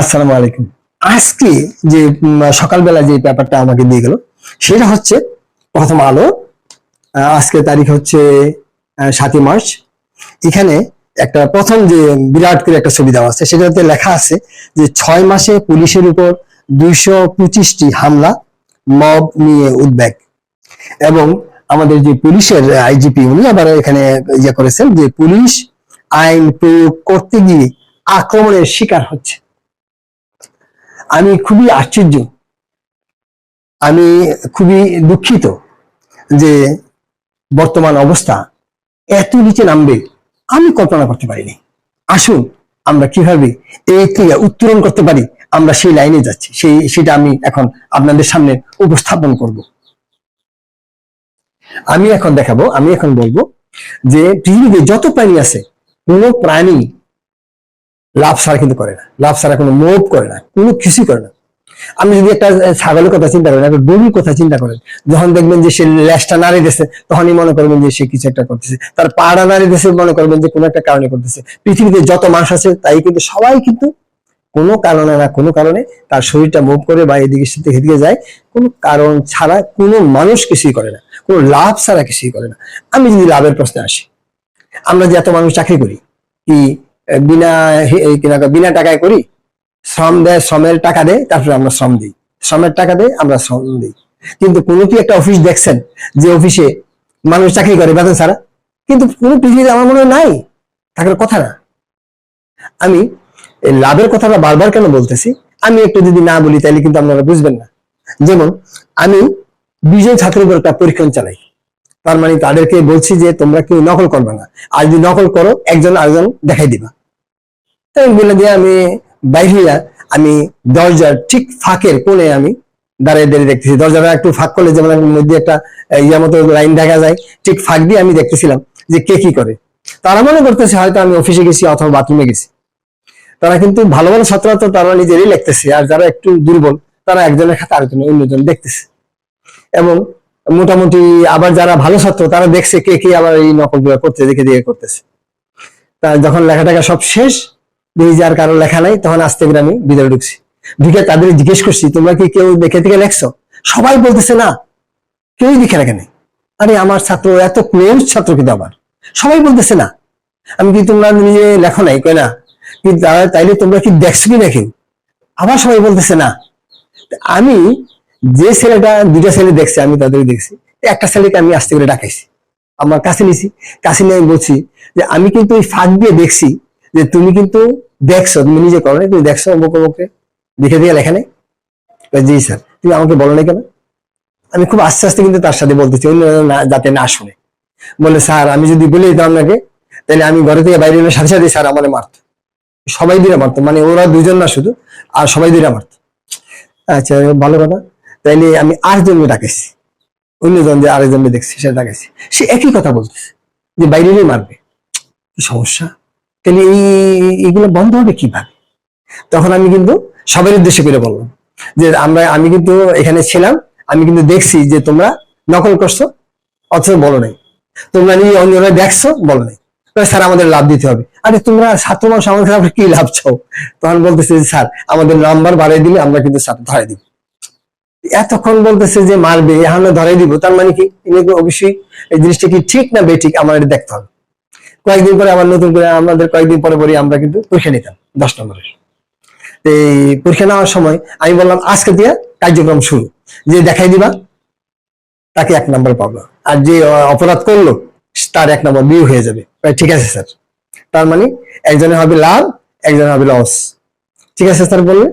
আসসালামু আলাইকুম। আজকে যে সকালবেলা যে ব্যাপারটা আমাকে দিয়ে গেল, সেটা হচ্ছে প্রথম আলো। আজকে তারিখ হচ্ছে সাতই মার্চ। এখানে একটা প্রথম যে, বিরাট করে একটা ছবি দেওয়া আছে, সেটাতে লেখা আছে যে, ছয় মাসে পুলিশের উপর দুইশো পঁচিশটি হামলা, মব নিয়ে উদ্বেগ। এবং আমাদের যে পুলিশের আইজিপি, উনি আবার এখানে ইয়ে করেছেন যে, পুলিশ আইন প্রয়োগ করতে গিয়ে আক্রমণের শিকার হচ্ছে। আমি খুবই আশ্চর্য। আমি খুবই দুঃখিত যে বর্তমান অবস্থা এত নিচে নামবে। আমি কল্পনা করতে পারিনি। আসুন আমরা কীভাবে এই ক্রিয়া উত্তরণ করতে পারি, আমরা সেই লাইনে যাচ্ছি। সেই, সেটা আমি এখন আপনাদের সামনে উপস্থাপন করব। আমি এখন দেখাবো, আমি এখন বলব যে পৃথিবীতে যত প্রাণী আছে, কোনো প্রাণী লাভ ছাড়া কিন্তু করে না। লাভ ছাড়া কোনো মোভ করে না, কোনো কিছুই করে না। আপনি যদি একটা ছাগলের কথা চিন্তা করেন, একটা গরুর কথা চিন্তা করেন, যখন দেখবেন যে সে ল্যাসটা নাড়ি দিচ্ছে তখনই মনে করবেন যে সে কিছু একটা করতেছে। তার পাড়া নাড়ি দিচ্ছে মনে করবেন যে কোনো একটা কারণে করতেছে। পৃথিবীতে যত মানুষ আছে, তাই কিন্তু সবাই কিন্তু কোনো কারণে না, কোনো কারণে তার শরীরটা মুভ করে বা এদিকে সেদিকে এদিকে যায়, কোনো কারণ ছাড়া কোনো মানুষ কিছুই করে না, কোনো লাভ ছাড়া কিছুই করে না। আমি যদি লাভের প্রশ্নে আসি, আমরা যে এত মানুষ চাকরি করি, কি বিনা বিনা টাকায় করি, শ্রম দেয়, শ্রমের টাকা দেয়, তারপরে আমরা শ্রম দিই। শ্রমের টাকা দেয়, আমরা শ্রম দিই। কিন্তু কোনো কি একটা অফিস দেখছেন, যে অফিসে মানুষ চাকরি করে, বেতন ছাড়া? কিন্তু কোনো পৃথিবীতে আমার মনে নাই। থাকার কথা না। আমি লাভের কথাটা বারবার কেন বলতেছি? আমি একটু যদি না বলি, তাহলে কিন্তু আপনারা বুঝবেন না। যেমন, আমি বিজন ছাত্রের উপর একটা পরীক্ষণ চালাই। তার মানে তাদেরকে বলছি যে, তোমরা কেউ নকল করবে না। আর যদি নকল করো, একজন আরেকজন দেখাই দিবা। বলে দিয়ে আমি বাইর হইয়া আমি দরজার ঠিক ফাঁকের কোণে আমি দাঁড়িয়ে দাঁড়িয়ে দেখতেছি। দরজাটা একটু ফাঁক করলে যেমন মধ্যে একটা আহ, ইয়া মতো লাইন দেখা যায় ঠিক ফাঁক দিয়ে আমি দেখতেছিলাম যে কে কি করে। তারা মনে করতেছে হয়তো আমি অফিসে গেছি অথবা বাথরুমে গেছি। তারা কিন্তু ভালো ভালো ছাত্ররা তো তারা নিজেরই লিখতেছে আর যারা একটু দুর্বল তারা একজনের খাতে আরেকজন অন্যজন দেখতেছে। এবং মোটামুটি আবার যারা ভালো ছাত্র তারা দেখছে কে কে আবার এই নকলগুলো করতে দেখে দিয়ে করতেছে। তা যখন লেখাটাকা সব শেষ দেখি আর কারও লেখা নাই, তখন আস্তে করে আমি ভিতরে ঢুকছি। ঢুকে তাদের জিজ্ঞেস করছি, তোমরা কি কেউ দেখে থেকে লেখছো? সবাই বলতেছে, না, কেউই লিখে রাখে নাই। আরে, আমার ছাত্র, এত ক্লোজ ছাত্র কিন্তু আমার। সবাই বলতেছে, না, আমি কি তোমরা নিজে লেখো নাই? কই না কি তারা- তাইলে তোমরা কি দেখছ কি না কেউ? আবার সবাই বলতেছে, না। আমি যে ছেলেটা দুটা ছেলে দেখছে, আমি তাদের দেখছি। একটা ছেলেকে আমি আস্তে করে ডাকাইছি। আমার কাছে নিছি। কাছে নিয়ে আমি বলছি যে, আমি কিন্তু ওই ফাঁক দিয়ে দেখছি যে, তুমি কিন্তু দেখছ, তুমি নিজে করো তুমি দেখছ অমুক অমুককে দেখে দিয়ে লেখা নেই জি স্যার, তুমি আমাকে বলো না কেন? আমি খুব আস্তে আস্তে কিন্তু তার সাথে বলতেছি, অন্য যাতে না শুনে। বলে, স্যার, আমি যদি বলে দিতাম আপনাকে, তাহলে আমি ঘরে থেকে বাইরে এলে সাথে সাথে স্যার আমার মারত। সবাই দিলে মারতো মানে ওরা দুজন না শুধু, আর সবাই দিলে মারতো। আচ্ছা ভালো কথা। তাইলে আমি আরেকজনকে ডাকেছি অন্যজন যে আরেকজনকে দেখছি, সেটা ডাকেছি সে একই কথা বলতেছে, যে বাইরে মারবে। সমস্যা? তাহলে এই এগুলো বন্ধ হবে কীভাবে? তখন আমি কিন্তু সবার উদ্দেশ্য করে বললাম যে আমরা, আমি কিন্তু এখানে ছিলাম, আমি কিন্তু দেখছি যে তোমরা নকল করছ, অথচ বলো নাই। তোমরা নিয়ে অন্যরা দেখছ, বলো নাই। স্যার, আমাদের লাভ দিতে হবে। আরে তোমরা ছাত্র মানুষ, আমাদের আবার কি লাভ চাও? তখন বলতেছে স্যার, আমাদের নাম্বার বাড়িয়ে দিলে আমরা কিন্তু ছাত্র ধরে দিব। এতক্ষণ বলতেছে যে, মারবে আমরা ধরে দিব। তার মানে কি? অবশ্যই এই জিনিসটা কি ঠিক না বেঠিক আমার এটা দেখতে হবে। কয়েকদিন পরে আবার নতুন করে আমাদের কয়েকদিন পরে পরে আমরা কিন্তু পরীক্ষা নিতাম দশ নম্বরের। এই পরীক্ষা নেওয়ার সময় আমি বললাম, আজকে দিয়ে কার্যক্রম শুরু। যে দেখাই দিবা, তাকে এক নম্বর পাবো। আর যে অপরাধ করল, তার এক নম্বর বিয়ে হয়ে যাবে। ঠিক আছে, স্যার। তার মানে একজনের হবে লাভ একজনের হবে লস ঠিক আছে, স্যার, বললে।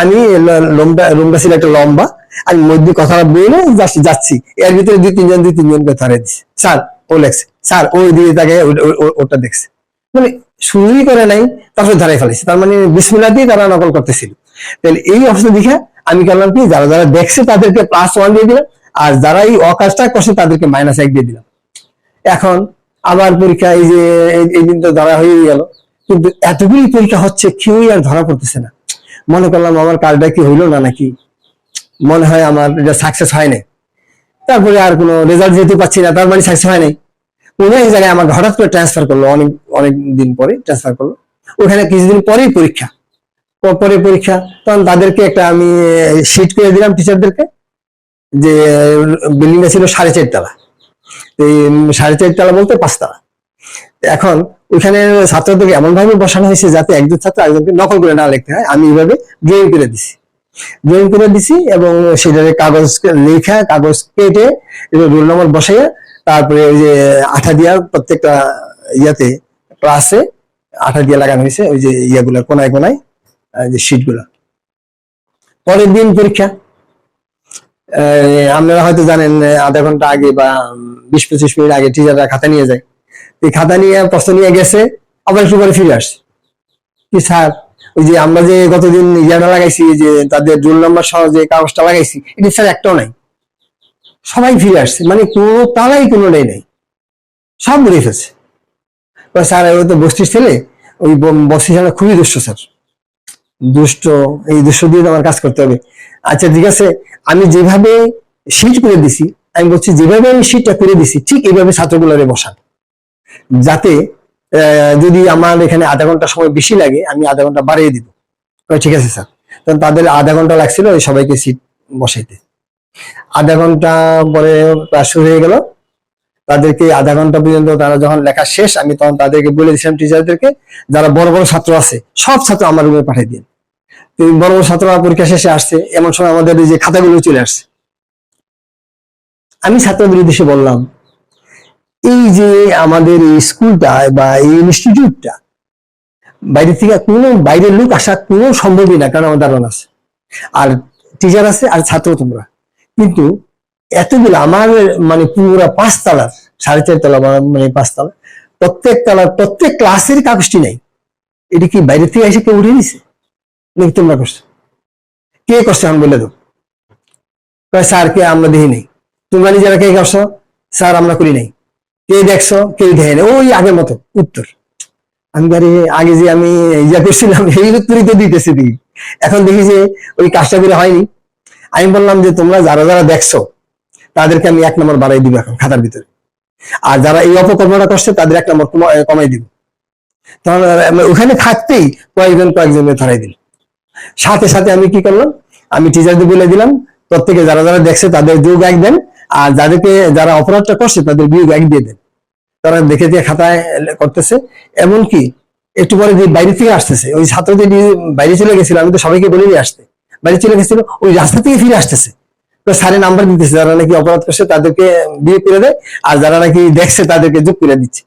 আমি লম্বা রুমটা ছিল একটা লম্বা, আমি মধ্যে কথা বলে যাচ্ছি যাচ্ছি। এর ভিতরে দুই তিনজন, দুই তিনজনকে ধরে দিচ্ছে স্যার, ও লেখছে। স্যার, ওই দিকে তাকে ওটা দেখছে। মানে শুরুই করে নাই, তারপরে ধরে ফেলেছে। তার মানে বিসমিল্লা দিয়ে তারা নকল করতেছিল। তাহলে এই অবস্থা দেখে আমি করলাম কি, যারা যারা দেখছে তাদেরকে প্লাস ওয়ান দিয়ে দিলাম, আর যারা এই অকাজটা করছে তাদেরকে মাইনাস এক দিয়ে দিলাম। এখন আবার পরীক্ষা এই যে এই- দিন তো ধরা হয়ে গেল। কিন্তু এতগুলি পরীক্ষা হচ্ছে, কেউই আর ধরা পড়তেছে না। মনে করলাম আমার কাজটা কি হইল না নাকি? মনে হয় আমার এটা সাকসেস হয় নাই। তারপরে আর কোনো রেজাল্ট যেতে পাচ্ছি না, তার মানে সাকসেস হয় নাই। এক জায়গায় আমাকে হঠাৎ করে ট্রান্সফার করল, অনেক অনেক দিন পরে ট্রান্সফার করল। ওখানে কিছুদিন পরেই পরীক্ষা। পরে পরীক্ষা, তখন তাদেরকে একটা আমি শিট করে দিলাম টিচারদেরকে যে বিল্ডিংটা ছিল সাড়ে চারতলা এই সাড়ে চারতলা বলতে পাঁচতলা এখন ওইখানে ছাত্রদেরকে এমন ভাবে বসানো হয়েছে যাতে একজন ছাত্র একজনকে নকল করে না লিখতে হয়। আমি এইভাবে ড্রয়িং করে দিছি। ড্রয়িং করে দিছি এবং সেটারে কাগজ লেখা, কাগজ কেটে রোল নম্বর বসাইয়া তারপরে ওই যে আঠা দিয়া প্রত্যেকটা ইয়াতে ক্লাসে আঠা দিয়ে লাগানো হয়েছে, ওই যে ইয়াগুলা কোনায় কোনায় যে শীটগুলা পরের দিন পরীক্ষা। আপনারা হয়তো জানেন আধা ঘণ্টা আগে বা বিশ পঁচিশ মিনিট আগে টিচাররা খাতা নিয়ে যায়। এই খাতা নিয়ে, প্রশ্ন নিয়ে গেছে, আবার একটু পরে ফিরে আসছে। কি স্যার, ওই যে আমরা যে গতদিন ইয়াটা লাগাইছি, যে তাদের রোল নাম্বার সহ যে কাগজটা লাগাইছি, এটা স্যার একটাও নাই। সবাই ফিরে আসছে। মানে কোনো তালাই কোনোটাই নেই সব ঘুরে ফেলছে। স্যার ও তো বস্তির ছেলে। ওই বস্তি ছেলে খুবই দুষ্ট, স্যার। দুষ্ট, এই দুষ্ট দিয়ে আমার কাজ করতে হবে। আচ্ছা ঠিক আছে, আমি যেভাবে শীট করে দিছি, আমি বলছি যেভাবে আমি শীটটা করে দিছি, ঠিক এইভাবে ছাত্রগুলোরে বসান। যাতে যদি আমার এখানে আধা ঘণ্টা সময় বেশি লাগে, আমি আধা ঘণ্টা বাড়িয়ে দিব। ঠিক আছে, স্যার। তাদের আধা ঘণ্টা লাগছিল ওই সবাইকে সিট বসাইতে। আধা ঘণ্টা পরে ক্লাস শুরু হয়ে গেল। তাদেরকে আধা ঘণ্টা পর্যন্ত তারা যখন লেখা শেষ, আমি তখন তাদেরকে বলে দিয়েছিলাম, টিচারদেরকে, যারা বড় বড় ছাত্র আছে, সব ছাত্র আমার রুমে পাঠিয়ে দিন। বড় বড় ছাত্ররা পরীক্ষা শেষে আসছে, এমন সময় আমাদের যে খাতাগুলো চলে আসছে। আমি ছাত্রদের উদ্দেশ্যে বললাম, এই যে আমাদের এই স্কুলটা বা এই ইনস্টিটিউটটা বাইরে থেকে কোনো বাইরের লোক আসা কোনো সম্ভবই না, কারণ আমার ধারণা আছে। আর টিচার আছে, আর ছাত্র তোমরা। কিন্তু এতগুলো আমার মানে পুরো পাঁচ তলার সাড়ে চার তলা মানে পাঁচ তলা, প্রত্যেক তলার প্রত্যেক ক্লাসের কাগজটি নাই। এটা কি বাইরে থেকে এসে কেউ উঠে দিছে নাকি তোমরা করছ? কে করছে আমি বলে দেবো। স্যার, কে আমরা দেখি নাই? তোমরা নিজেরা কে করছ? স্যার, আমরা করি নাই। কে দেখছ? কে দেখে নাই। ওই আগের মতো, উত্তর। আমি আগে যে আমি ইয়া করছিলাম, এই উত্তরই তো দিতেছি দেখি এখন দেখি যে ওই কাজটা করে হয়নি। আমি বললাম যে, তোমরা যারা যারা দেখছ, তাদেরকে আমি এক নম্বর বাড়াই দিব এখন খাতার ভিতরে। আর যারা এই অপকর্মটা করছে, তাদের এক নম্বর কমা- কমাই দিব। ওখানে থাকতেই কয়েকজন কয়েকজনের ধরাই দিল। সাথে সাথে আমি কি করলাম? আমি টিচারদের বলে দিলাম, প্রত্যেকে যারা যারা দেখছে, তাদের যোগ এক দেন, আর যাদেরকে, যারা অপরাধটা করছে, তাদের বিয়োগ এক দিয়ে দেন। তারা দেখে দিয়ে খাতায় করতেছে। এমনকি একটু পরে যে বাইরে থেকে আসতেছে, ওই ছাত্রদের বাইরে চলে গেছিল, আমি তো সবাইকে বলে নিয়ে আসতে। বাইরে চলে গেছিল, ওই রাস্তা থেকে ফিরে আসতেছে। তো স্যারে নাম্বার দিতেছে যারা নাকি অপরাধ করছে তাদেরকে বিয়ে করে দেয়, আর যারা নাকি দেখছে তাদেরকে যোগ করে দিচ্ছে।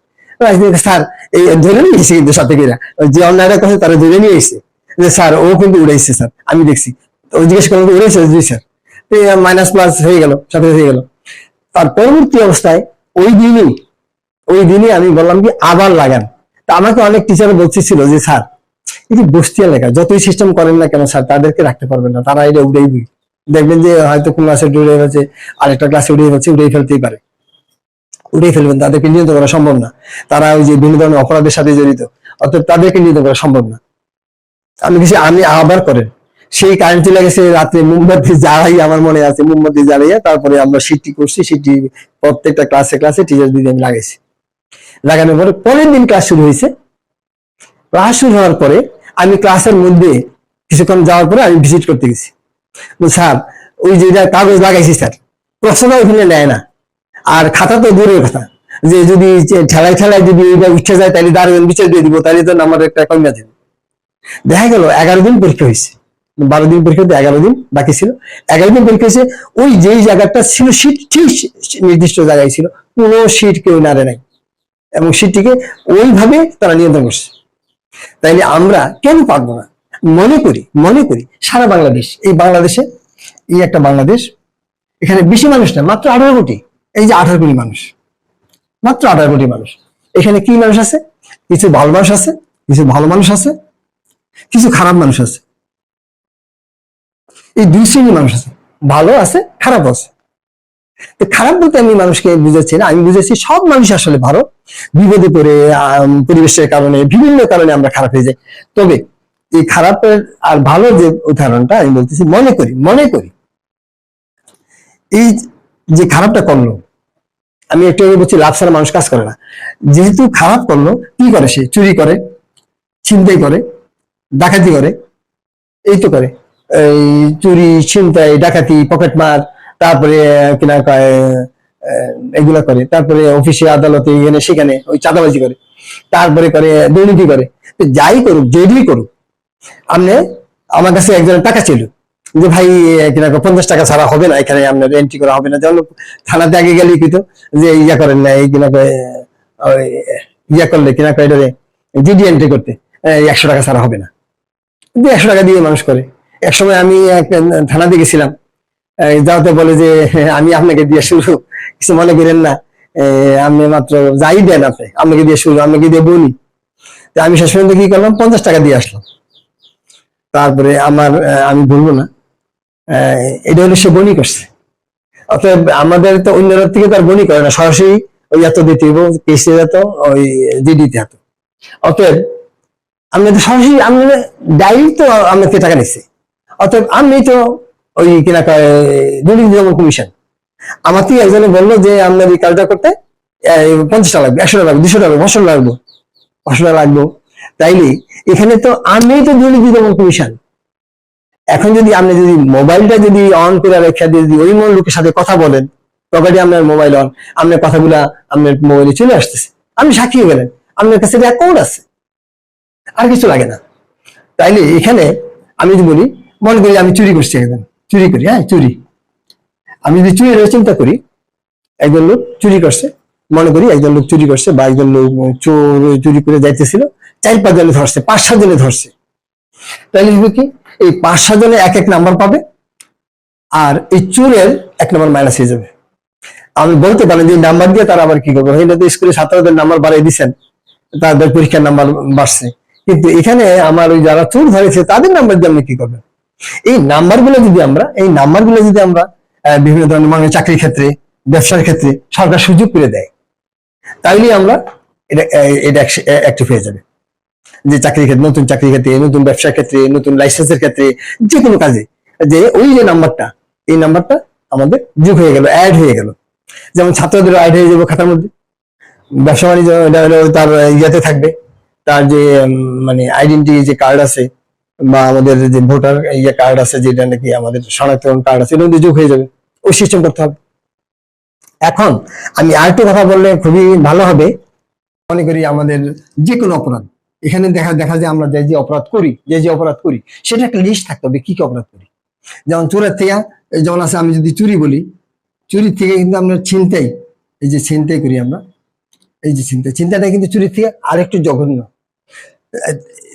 স্যার, এই ধরে নিয়ে এসে কিন্তু সাথে কিনা যে অন্যায়টা করছে তারা ধরে নিয়ে এসেছে যে স্যার, ও কিন্তু উড়াইছে, স্যার, আমি দেখছি। ও জিজ্ঞেস করলাম উড়েছে জি, স্যার। মাইনাস প্লাস হয়ে গেল, সাথে হয়ে গেল। তার পরবর্তী অবস্থায় ওই দিনই ওই দিনই আমি বললাম কি, আবার লাগান। তা আমাকে অনেক টিচার বলতেছিল যে, স্যার যে বস্তি এলাকা যতই সিস্টেম করেন না কেন স্যার তাদেরকে রাখতে পারবেন না, তারা এটা উড়েই দিই দেখবেন যে হয়তো কোন ক্লাসে উড়ে গেছে আরেকটা ক্লাসে উড়ে গেছে উড়েই ফেলতেই পারে। উড়েই ফেলবেন, তাদেরকে নিয়ন্ত্রণ করা সম্ভব না। তারা ওই যে বিভিন্ন ধরনের অপরাধের সাথে জড়িত অর্থাৎ তাদেরকে নিয়ন্ত্রণ করা সম্ভব না। আমি কিছু, আমি আবার করেন, সেই কারেন্ট চলে গেছে রাত্রে মোমবাতি জ্বালাই আমার মনে আছে, মোমবাতি জ্বালাইয়া তারপরে আমরা সিটি করছি সিটি প্রত্যেকটা ক্লাসে ক্লাসে টিচার দিদি আমি লাগাইছি। লাগানোর পরে পরের দিন ক্লাস শুরু হয়েছে ক্লাস শুরু হওয়ার পরে আমি ক্লাসের মধ্যে কিছুক্ষণ যাওয়ার পরে আমি ভিজিট করতে গেছি। স্যার, ওই যে কাগজ লাগাইছি, স্যার প্রশ্নটা ওখানে নেয় না। আর খাতা তো দূরের কথা। যে যদি ঠেলায় ঠেলায় যদি এটা উঠে যায়, তাহলে দাঁড়াবেন বিচার দিয়ে দিব, তাহলে তো আমার একটা কমিয়া দেবে। দেখা গেল, এগারো দিন পরীক্ষা হয়েছে। বারো দিন পরীক্ষা এগারো দিন বাকি ছিল। এগারো দিন পরীক্ষা হয়েছে, ওই যেই জায়গাটা ছিল সিট ঠিক নির্দিষ্ট জায়গায় ছিল। কোনো সিট কেউ নাড়ে নাই। এবং সিটটিকে ওইভাবে তারা নিয়ন্ত্রণ করছে। তাইলে আমরা কেন পারব না? মনে করি মনে করি সারা বাংলাদেশ, এই বাংলাদেশে, এই একটা বাংলাদেশ, এখানে বেশি মানুষ না, মাত্র আঠারো কোটি, এই যে আঠারো কোটি মানুষ, মাত্র আঠারো কোটি মানুষ। এখানে কি মানুষ আছে? কিছু ভালো মানুষ আছে, কিছু ভালো মানুষ আছে, কিছু খারাপ মানুষ আছে। এই দুই শ্রেণির মানুষ আছে, ভালো আছে খারাপ আছে। তো খারাপ বলতে আমি মানুষকে বুঝাচ্ছি না, আমি বুঝেছি সব মানুষ আসলে ভালো। বিপদে পড়ে পরিবেশের কারণে, বিভিন্ন কারণে আমরা খারাপ হয়ে যাই। তবে এই খারাপের আর ভালো যে উদাহরণটা আমি বলতেছি, মনে করি মনে করি। এই যে খারাপটা করল, আমি একটু আগে বলছি, লাভ ছাড়া মানুষ কাজ করে না। যেহেতু খারাপ করল, কি করে সে? চুরি করে, ছিনতাই করে, ডাকাতি করে, এই তো করে। এই চুরি, ছিনতাই, ডাকাতি, পকেটমার তারপরে কিনা কয় এগুলা করে। তারপরে অফিসে আদালতে এখানে, সেখানে ওই চাঁদাবাজি করে। তারপরে করে দুর্নীতি করে। যাই করুক, যেগুলি করুক আপনি আমার কাছে একজনের টাকা ছিল যে, ভাই কিনা পঞ্চাশ টাকা ছাড়া হবে না, এখানে আপনার এন্ট্রি করা হবে না। যেমন থানাতে আগে গেলে কিন্তু যে, ইয়া করেন না, এই কিনা ইয়া করলে কিনা কয় জিডি এন্ট্রি করতে একশো টাকা ছাড়া হবে না। একশো টাকা দিয়ে মানুষ করে। এক সময় আমি এক থানাতে গেছিলাম। যাওয়াতে বলে যে, আমি আপনাকে দিয়ে শুরু। কিছু মনে করেন না। আপনি মাত্র যাই দেন আপনি, আপনাকে দিয়ে শুরু, আপনাকে দিয়ে বলি। আমি শেষ পর্যন্ত কি করলাম? পঞ্চাশ টাকা দিয়ে আসলাম। তারপরে আমার আমি বলব না। এটা হলো সে বনি করছে অতএব আমাদের তো অন্যরা থেকে তো আর বনি করে না। সরাসরি ওই এত দিতে কেসে যেত, ওই জিডিতে এত অতএব আপনি তো সরাসরি আপনি ডাইরেক্ট তো থেকে টাকা নিচ্ছে অতএব আমি তো ওই কিনা দুর্নীতি দমন কমিশন আমার থেকে একজনে বলল যে আপনার এই কাজটা করতে এই, পঞ্চাশ টাকা লাগবে একশো টাকা লাগবে দুশো লাগবে পাঁচশো টাকা লাগবে পাঁচশো লাগবে। তাইলে এখানে তো আমি তো দুর্নীতি দমন কমিশন এখন যদি আপনি যদি মোবাইলটা যদি অন করে রেখে দিয়ে যদি ওই মন লোকের সাথে কথা বলেন তখনই আপনার মোবাইল অন আপনার কথাগুলা আপনার মোবাইলে চলে আসতেছে। আপনি সাক্ষী গেলেন আপনার কাছে অ্যাকাউন্ট আছে। আর কিছু লাগে না। তাইলে এখানে আমি যদি বলি মনে করি আমি চুরি করছি একদম চুরি করি হ্যাঁ চুরি। আমি যদি চুরির চিন্তা করি, একজন লোক চুরি করছে, মনে করি একজন লোক চুরি করছে বা একজন লোক চোর চুরি করে যাইতেছিল, চার পাঁচ জনে ধরছে, পাঁচ সাত জনে ধরছে। তাহলে কি? এই পাঁচ সাত জনে এক এক নাম্বার পাবে, আর এই চোরের এক নাম্বার মাইনাস হয়ে যাবে। আমি বলতে পারি যে নাম্বার দিয়ে তারা আবার কি করব। তো স্কুলে ছাত্রদের নাম্বার বাড়িয়ে দিচ্ছেন তাদের পরীক্ষার নাম্বার বাড়ছে। কিন্তু এখানে আমার ওই যারা চোর ধরেছে, তাদের নাম্বার দিয়ে আপনি কি করবেন? এই নাম্বারগুলো যদি আমরা, এই নাম্বারগুলো যদি আমরা বিভিন্ন ধরনের মানে চাকরির ক্ষেত্রে, ব্যবসার ক্ষেত্রে সরকার সুযোগ করে দেয়, তাইলে আমরা এটা এটা অ্যাক্টিভ হয়ে যাবে। যে চাকরির ক্ষেত্রে, নতুন চাকরির ক্ষেত্রে, নতুন ব্যবসার ক্ষেত্রে, নতুন লাইসেন্সের ক্ষেত্রে, যে কোনো কাজে, যে ওই যে নাম্বারটা এই নাম্বারটা আমাদের যোগ হয়ে গেল অ্যাড হয়ে গেল। যেমন ছাত্রদের অ্যাড হয়ে যাবে খাতার মধ্যে। ব্যবসা বাণিজ্য তার ইয়েতে থাকবে, তার যে মানে আইডেন্টি যে কার্ড আছে বা আমাদের যে ভোটার ইয়ে কার্ড আছে যেটা নাকি আমাদের শনাক্তকরণ কার্ড আছে মধ্যে যোগ হয়ে যাবে। ওই সিস্টেম করতে হবে। এখন আমি আরেকটু কথা বললে খুবই ভালো হবে। মনে করি আমাদের যে কোনো অপরাধ, এখানে দেখা দেখা যায় আমরা যে যে অপরাধ করি, যে যে অপরাধ করি, সেটা একটা লিস্ট থাকতে হবে কি কি অপরাধ করি। যেমন চোরের থেকে যেমন আছে, আমি যদি চুরি বলি, চুরির থেকে কিন্তু আমরা ছিনতাই, এই যে ছিনতাই করি আমরা, এই যে চিন্তা চিন্তাটা কিন্তু চুরির থেকে আরেকটু জঘন্য।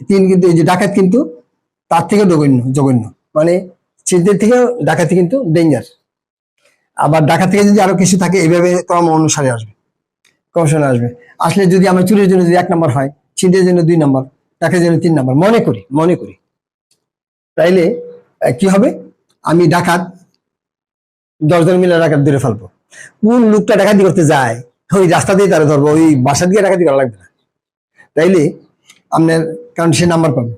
তিন কিন্তু, এই যে ডাকাত কিন্তু তার থেকে জঘন্য জঘন্য। মানে চিন্তার থেকে ডাকাতি কিন্তু ডেঞ্জার আবার ডাকাত থেকে যদি আরও কিছু থাকে, এইভাবে ক্রম অনুসারে আসবে কমিশনে আসবে। আসলে যদি আমার চুরির জন্য যদি এক নম্বর হয়, চিন্তার জন্য দুই নম্বর ডাকাতের জন্য তিন নম্বর মনে করি মনে করি। তাইলে কি হবে? আমি ডাকাত, দশজন মিলে ডাকাত ধরে ফেলব। কোন লোকটা ডাকাতি করতে যায়, ওই রাস্তা দিয়ে তারা ধরবো, ওই বাসা দিয়ে ডাকাতি করা লাগবে না। তাইলে আপনার কারণ সে নাম্বার পাবে।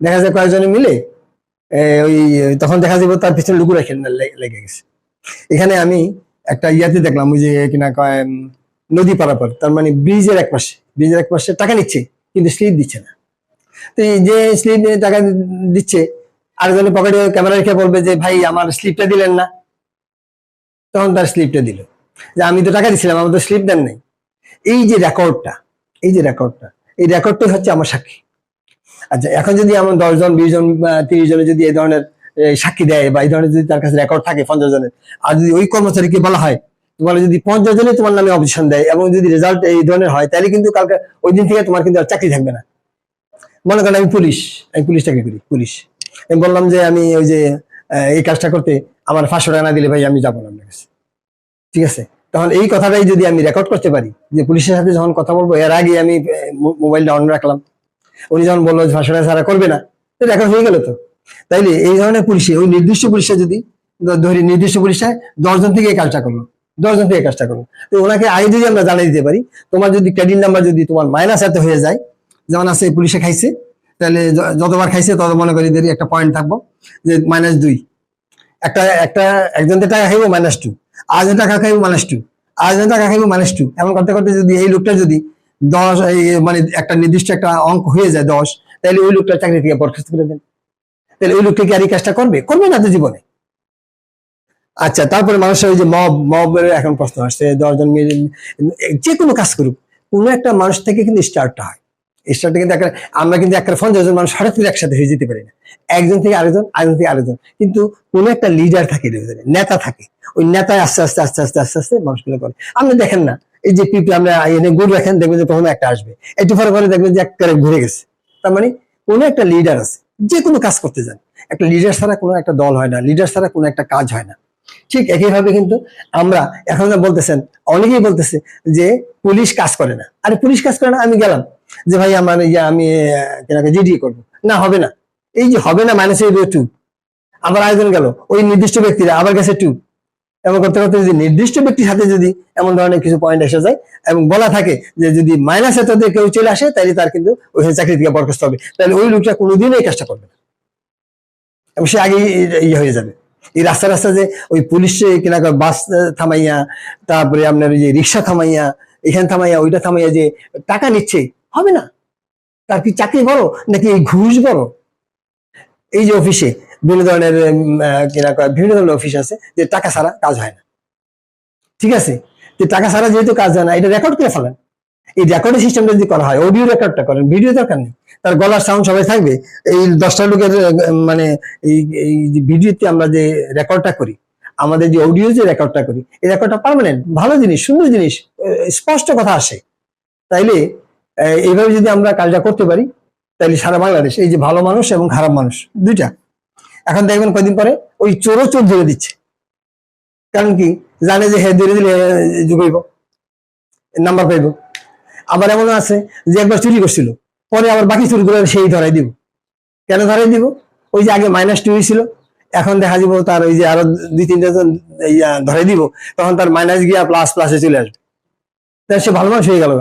দেখা যায় কয়েকজনে মিলে ওই, তখন দেখা যাবে তার পিছনে লুকু রেখে লেগে গেছে। এখানে আমি একটা ইয়াতে দেখলাম, ওই যে কিনা কয় নদী পারাপার, তার মানে ব্রিজের এক পাশে ব্রিজের এক পাশে টাকা নিচ্ছে, কিন্তু স্লিপ দিচ্ছে না। তো যে স্লিপ নিয়ে টাকা দিচ্ছে, আরেকজনের পকেটে ক্যামেরা রেখে বলবে যে, ভাই, আমার স্লিপটা দিলেন না। তখন তার স্লিপটা দিল। যে, আমি তো টাকা দিছিলাম, আমার তো স্লিপ দেন নাই। এই যে রেকর্ডটা এই যে রেকর্ডটা এই রেকর্ডটাই হচ্ছে আমার সাক্ষী। আচ্ছা এখন যদি আমার দশ জন বিশ জন তিরিশ জনে যদি এই ধরনের সাক্ষী দেয় বা এই ধরনের যদি তার কাছে রেকর্ড থাকে পঞ্চাশ জনের আর যদি ওই কর্মচারীকে বলা হয়, তোমার যদি পঞ্চাশ জনে তোমার নামে অবজেকশন দেয় এবং যদি রেজাল্ট এই ধরনের হয়, তাহলে কিন্তু কালকে, ওই দিন থেকে তোমার কিন্তু আর চাকরি থাকবে না। মনে করেন আমি পুলিশ আমি পুলিশ চাকরি করি, পুলিশ। আমি বললাম যে আমি ওই যে এই কাজটা করতে আমার পাঁচশো টাকা দিলে ভাই আমি যাব না আপনার কাছে। ঠিক আছে? তখন এই কথাটাই যদি আমি রেকর্ড করতে পারি, যে পুলিশের সাথে যখন কথা বলব, এর আগে আমি মোবাইলটা অন রাখলাম। উনি যখন বলল টাকা ছাড়া করবে না রেকর্ড হয়ে গেল তো। তাইলে এই ধরনের পুলিশে, ওই নির্দিষ্ট পুলিশে যদি, ধরি নির্দিষ্ট পুলিশে দশজন থেকে কাজটা করল, দশজন থেকে কাজটা করল। তো ওনাকে আগে যদি আমরা জানিয়ে দিতে পারি, তোমার যদি ক্রেডিট নাম্বার যদি তোমার মাইনাস এত হয়ে যায়, যেমন আছে পুলিশে খাইছে তাহলে যতবার খাইছে তত মনে করি দেরি একটা পয়েন্ট থাকব, যে মাইনাস দুই। একটা একটা একজন টাকা খাইবো মাইনাস টু আরেকজন টাকা খাইবো মাইনাস টু আরেকজন টাকা খাইবো মাইনাস টু এমন করতে করতে যদি এই লোকটা যদি দশ মানে একটা নির্দিষ্ট একটা অঙ্ক হয়ে যায় দশ তাহলে ওই লোকটা চাকরি থেকে বরখাস্ত করে দেন। তাহলে ওই লোকটা কি কাজটা করবে? করবে না তো জীবনে। আচ্ছা তারপরে মানুষের ওই যে মব, মবের এখন প্রশ্ন আসছে, দশজন মিলে যে কোনো কাজ করুক, কোনো একটা মানুষ থেকে কিন্তু স্টার্টটা হয়। স্টার্টটা কিন্তু একটা, আমরা কিন্তু একটা পঞ্চাশ জন মানুষ হঠাৎ করে একসাথে হয়ে যেতে পারি না। একজন থেকে আরেকজন আরেকজন থেকে আরেকজন। কিন্তু কোনো একটা লিডার থাকে নেতা থাকে। ওই নেতায় আস্তে আস্তে আস্তে আস্তে আস্তে আস্তে মানুষগুলো করে। আপনি দেখেন না এই যে পিপি আমরা এনে গরু রাখেন দেখবেন যে তখন একটা আসবে। একটু পরে পরে দেখবেন যে একটা ঘুরে গেছে। তার মানে কোনো একটা লিডার আছে, যে কোনো কাজ করতে যান। একটা লিডার ছাড়া কোনো একটা দল হয় না লিডার ছাড়া কোনো একটা কাজ হয় না। ঠিক একইভাবে কিন্তু আমরা, এখন যা বলতেছেন, অনেকেই বলতেছে যে পুলিশ কাজ করে না। আরে পুলিশ কাজ করে না, আমি গেলাম। যে ভাই আমার ইয়ে আমি জিডি করব। না, হবে না। এই যে হবে না মাইনাস টু আবার আরেকজন গেল, ওই নির্দিষ্ট ব্যক্তিরা আবার গেছে টু এমন করতে করতে যদি নির্দিষ্ট ব্যক্তির সাথে যদি এমন ধরনের কিছু পয়েন্ট এসে যায়, এবং বলা থাকে যে যদি মাইনাস এততে কেউ চলে আসে তাহলে তার কিন্তু ওইখানে চাকরি থেকে বরখাস্ত হবে। তাহলে ওই লোকটা কোনোদিন এই কাজটা করবে না। এবং সে আগেই ইয়ে হয়ে যাবে। এই রাস্তা রাস্তা যে ওই পুলিশে কিনা বাস থামাইয়া, তারপরে আপনার যে রিক্সা থামাইয়া, এখানে থামাইয়া, ওইটা থামাইয়া যে টাকা নিচ্ছে, হবে না? তার কি চাকরি বড় নাকি এই ঘুষ বড়? এই যে অফিসে বিভিন্ন ধরনের কিনা বিভিন্ন ধরনের অফিস আছে যে টাকা ছাড়া কাজ হয় না। ঠিক আছে? যে টাকা ছাড়া যেহেতু কাজ হয় না, এটা রেকর্ড করে ফেলেন। এই রেকর্ডিং সিস্টেমটা যদি করা হয় অডিও রেকর্ডটা করেন ভিডিও দরকার নেই। তার গলার সাউন্ড সবাই থাকবে। এই দশটা লোকের মানে এই ভিডিওতে আমরা যে রেকর্ডটা করি, আমাদের যে অডিও যে রেকর্ডটা করি, এই রেকর্ডটা পারমানেন্ট ভালো জিনিস, সুন্দর জিনিস স্পষ্ট কথা আসে। তাইলে এইভাবে যদি আমরা কাজটা করতে পারি, তাইলে সারা বাংলাদেশ, এই যে ভালো মানুষ এবং খারাপ মানুষ, দুইটা। এখন দেখবেন কয়দিন পরে ওই চোরও চোর ধরে দিচ্ছে। কারণ কি? জানে যে হ্যাঁ ধরে দিলে যুগাইব নাম্বার পাইব। আবার এমন আছে যে একবার চুরি করছিল, পরে আবার বাকি চুরিগুলো সেই ধরাই দিব। কেন ধরাই দিব? ওই যে আগে মাইনাস টু ছিল এখন দেখা দিব তার ওই যে আরও দুই তিনটা জন ধরাই দিব, তখন তার মাইনাস গিয়া প্লাস প্লাসে চলে আসবে। তাহলে সে ভালো মানুষ হয়ে গেল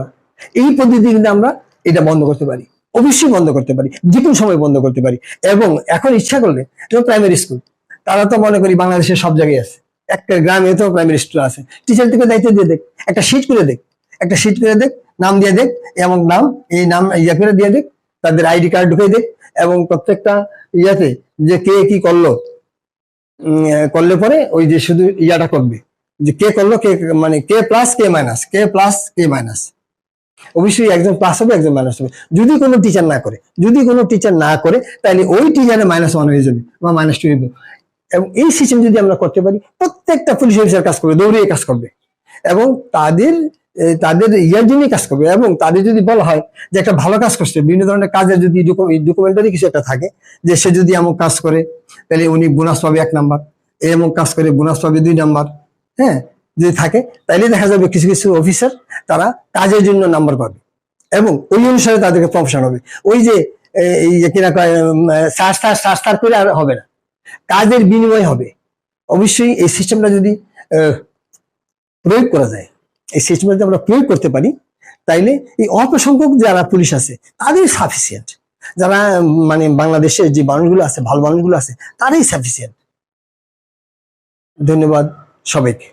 এই পদ্ধতি কিন্তু আমরা এটা বন্ধ করতে পারি। অবশ্যই বন্ধ করতে পারি যে কোনো সময় বন্ধ করতে পারি। এবং এখন ইচ্ছা করলে, যেমন প্রাইমারি স্কুল তারা তো মনে করি বাংলাদেশের সব জায়গায় আছে। একটা গ্রামে তো প্রাইমারি স্কুল আছে। টিচার থেকে দায়িত্ব দিয়ে দেখ, একটা শিট করে দেখ, একটা শিট করে দেখ, নাম দিয়ে দেখ এবং নাম, এই নাম ইয়া করে দিয়ে দেখ, তাদের আইডি কার্ড ঢুকে দেখ, এবং প্রত্যেকটা ইয়াতে যে কে কি করল করলে পরে ওই যে শুধু ইয়াটা করবে। যে কে করল, কে মানে কে প্লাস কে মাইনাস কে প্লাস কে মাইনাস অবশ্যই একজন প্লাস হবে, একজন মাইনাস হবে। যদি কোনো টিচার না করে, যদি কোনো টিচার না করে, তাহলে ওই টিচারে মাইনাস ওয়ান হয়ে যাবে বা মাইনাস টু হয়ে এবং এই সিস্টেম যদি আমরা করতে পারি, প্রত্যেকটা পুলিশ অফিসার কাজ করবে, দৌড়িয়ে কাজ করবে। এবং তাদের তাদের ইয়ার জন্যই কাজ করবে। এবং তাদের যদি বলা হয় যে একটা ভালো কাজ করছে, বিভিন্ন ধরনের কাজের যদি ডকুমেন্টারি কিছু একটা থাকে, যে সে যদি এমন কাজ করে, তাহলে উনি বোনাস পাবে এক নাম্বার এমন কাজ করে বোনাস পাবে দুই নাম্বার হ্যাঁ? যদি থাকে, তাইলে দেখা যাবে কিছু কিছু অফিসার তারা কাজের জন্য নাম্বার পাবে। এবং ওই অনুসারে তাদেরকে প্রমোশন হবে। ওই যে এই যে কিনা সার করে আর হবে না। কাজের বিনিময় হবে। অবশ্যই এই সিস্টেমটা যদি প্রয়োগ করা যায়, এই সিস্টেমটা যদি আমরা প্রয়োগ করতে পারি, তাইলে এই অল্প সংখ্যক যারা পুলিশ আছে, তাদের সাফিসিয়েন্ট যারা মানে বাংলাদেশের যে মানুষগুলো আছে, ভালো মানুষগুলো আছে, তারাই সাফিসিয়েন্ট ধন্যবাদ সবাইকে।